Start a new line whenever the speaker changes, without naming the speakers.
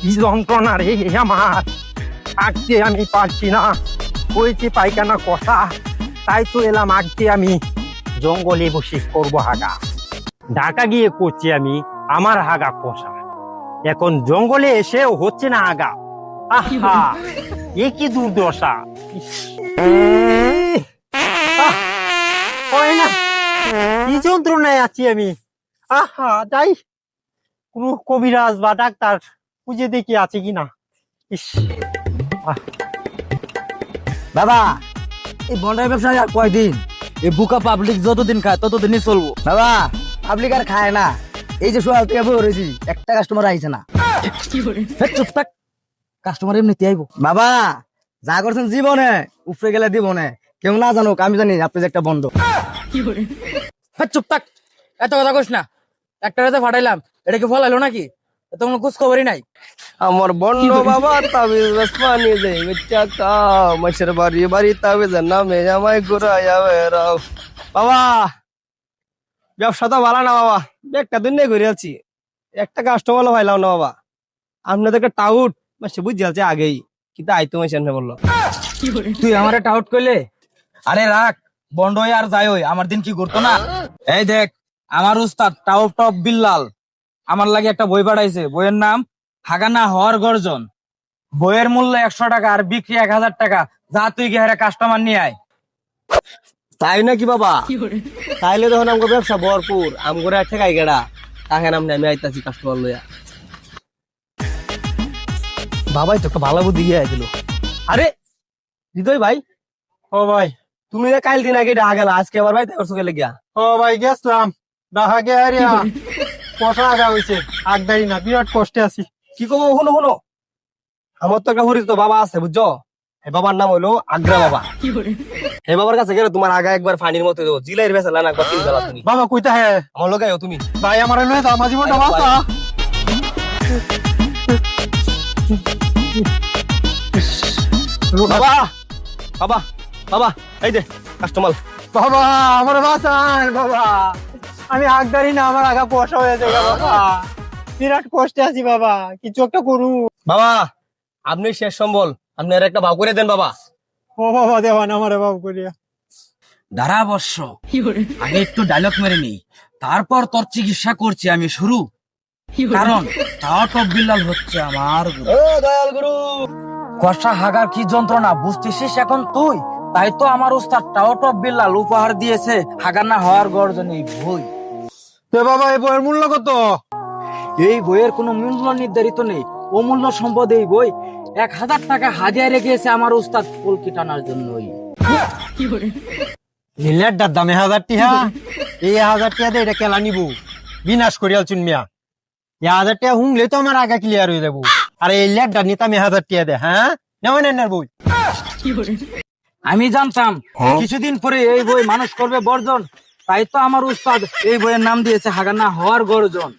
কি যন্ত্রণা রে আমার। আঁকতে আমি পারছি না। হয়েছে পায়খানা কষা। তাই তো এলাম আঁকতে আমি জঙ্গলে বসে করব হাগা। ঢাকা গিয়ে করছি আমি আমার হাগা কষা। এখন জঙ্গলে এসেও হচ্ছে না আগা আহা এ কি দুর্দশা। হয় না কি যন্ত্রণায় আছি আমি। আহা যাই কোনো কবিরাজ বা ডাক্তার খুঁজে দেখি আছে কিনা? ইস
বাবা, এই বন্ডার ব্যবসা আর কয়দিন? এই বুকা পাবলিক যতদিন খায় ততদিনই চলবো। বাবা পাবলিক আর খায় না। এই যে সোয়াল থেকে বই একটা কাস্টমার আইছে না। চুপ থাক। কাস্টমার এমনিতে আইবো। বাবা, যা করছেন জীবনে, উপরে গেলে দিবনে কেউ না জানুক, আমি জানি আপনি একটা বন্ধ।
চুপ থাক। এত কথা কইস না। একটা রাতে ফাটাইলাম এটা কি ফলাইলো নাকি? এত কোনো খোঁজ খবরই নাই।
আমার বন্ড বাবা তাবিজ রসমানি দে মিথ্যা কা মাসের বাড়ি বাড়ি তাবিজ নামে আমায় ঘুরাইয়া বেড়াও। বাবা ব্যবসা তো ভালো না বাবা একটা দিন নিয়ে ঘুরে আছি। একটা কাস্টমার পাইলাম না বাবা। আপনাদের একটা টাউট মাসে বুঝে আছে আগেই কিন্তু আইতো মাসে এনে বলল।
তুই আমার টাউট কইলে? আরে রাখ বন্ড হয়ে আর যাই হই আমার দিন কি করতো না? এই দেখ আমার উস্তাদ টাউট টপ বিল্লাল। আমার লাগে একটা বই পাঠাইছে। বইয়ের নাম হাগানা হওয়ার গর্জন। বইয়ের মূল্য একশো টাকা আর বিক্রি এক হাজার টাকা। যা তুই গিয়ে কাস্টমার নিয়ে আয়।
তাই নাকি বাবা? তাইলে তখন আমাকে ব্যবসা ভরপুর। আমগরে একটা গাই গেড়া। তাকে নাম আমি আইতাছি কাস্টমার লইয়া। বাবাই তো একটা ভালো বুদ্ধি গিয়ে দিল। আরে হৃদয় ভাই।
ও ভাই।
তুমি যে কাল দিন আগে গেল আজকে আবার ভাই তাই করছ গেলে গিয়া।
ও ভাই গেছলাম। দেখা গে কষা আগা হয়েছে আগদারি না বিরাট কষ্টে আছি।
কি কব শুনো শুনো। আমার তো একটা পরিচিত বাবা আছে বুঝছ? হে বাবার নাম হলো আগ্রা বাবা। হে বাবার কাছে গেলে তোমার আগা একবার ফানির মতো দেবো জিলাইয়ের বেসা লানা একবার তিন বেলা তুমি।
বাবা কইতা হ্যাঁ
আমার লোক আইও তুমি।
ভাই আমার নয় তো আমার জীবনটা বাঁচা।
বাবা বাবা বাবা এই দে কাস্টমার।
বাবা আমার বাঁচান বাবা। আমি আগদারি না আমার আগা কষা হয়ে যায় বাবা। বিরাট কষ্টে আছি বাবা কিছু একটা করু
বাবা আপনি শেষ সম্বল আপনি আর একটা ভাব করে দেন বাবা।
ও বাবা দেওয়ান আমার বাবু করিয়া।
দাঁড়া বর্ষ আগে একটু ডায়লগ মেরে নেই তারপর তোর চিকিৎসা করছি আমি শুরু। কারণ তাও টপ বিল্লাল হচ্ছে আমার
দয়াল গুরু।
কষা হাগার কি যন্ত্রণা বুঝতেছিস এখন তুই? তাই তো আমার উস্তাদ টাও টপ বিল্লাল উপহার দিয়েছে হাগার না হওয়ার গর্জনে বই
তো বাবা এই বইয়ের মূল্য কত?
এই বইয়ের কোনো মূল্য নির্ধারিত নেই। অমূল্য সম্পদ এই বই। এক হাজার টাকা হাজিয়া রেখেছে আমার উস্তাদ কলকি টানার জন্যই।
দামে হাজার টিহা। এই হাজার টিহা দিয়ে এটা কেলা নিবো? বিনাশ করিয়াল চুন মিয়া। এই হাজার টিহা হুংলে তো আমার আগা ক্লিয়ার হয়ে যাব। আর এই লেটটা নিতে আমি হাজার টিহা দে হ্যাঁ? নেওয়া নেন বই।
আমি জানতাম কিছুদিন পরে এই বই মানুষ করবে বর্জন। তাই তো আমার উস্তাদ এই বইয়ের নাম দিয়েছে হাগানা হওয়ার গর্জন।